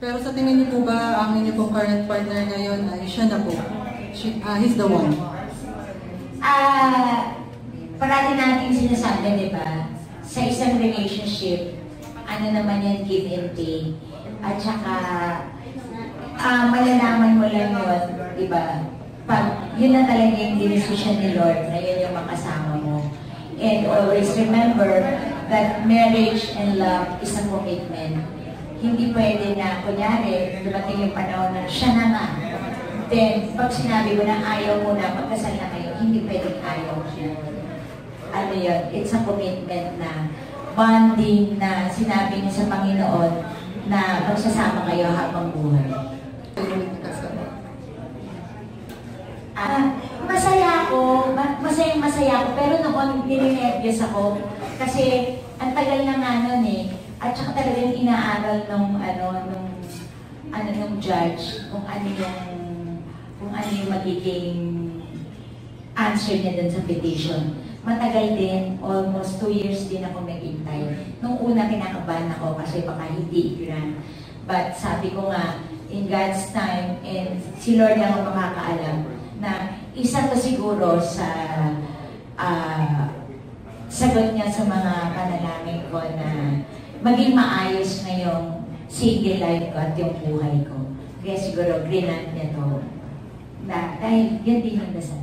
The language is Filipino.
Pero sa tingin niyo po ba, ang inyo pong current partner ngayon ay siya na po? She, ah, he's the one. Ah, parati natin sinasabi, di ba? Sa isang relationship, ano naman yan, give and take. At saka, ah, malalaman mo lang yun, di ba? Pag yun na talaga yung decision ni Lord, na yun yung makasama mo. And always remember that marriage and love is a commitment. Hindi pwede na, kunyari, dumating yung panahon na siya na nga. Then, pag sinabi mo na ayaw mo na, magkasal na kayo, hindi pwedeng ayaw siya. Ano yun, it's a commitment na bonding na sinabi niya sa Panginoon na magsasama kayo habang buhay. Ah, masaya ako, ma- masayang masaya ako, pero noon nilinervyos ako kasi ang tagal na nga nun eh. At saka talagang inaaral nung ano nung ano nung judge kung ano yung kung ano yung magiging answer niya dun sa petition. Matagal din, almost two years din ako naghintay. Nung una kinakabahan ako kasi baka hindi grant. But sabi ko nga, in God's time, and si Lord lang ang makakaalam, na isa to siguro sa ah, sagot niya sa mga panalangin ko na maging maayos na yung single life ko at yung buhay ko. Kaya siguro, grinant niya to. Na, dahil yan din yung dasal.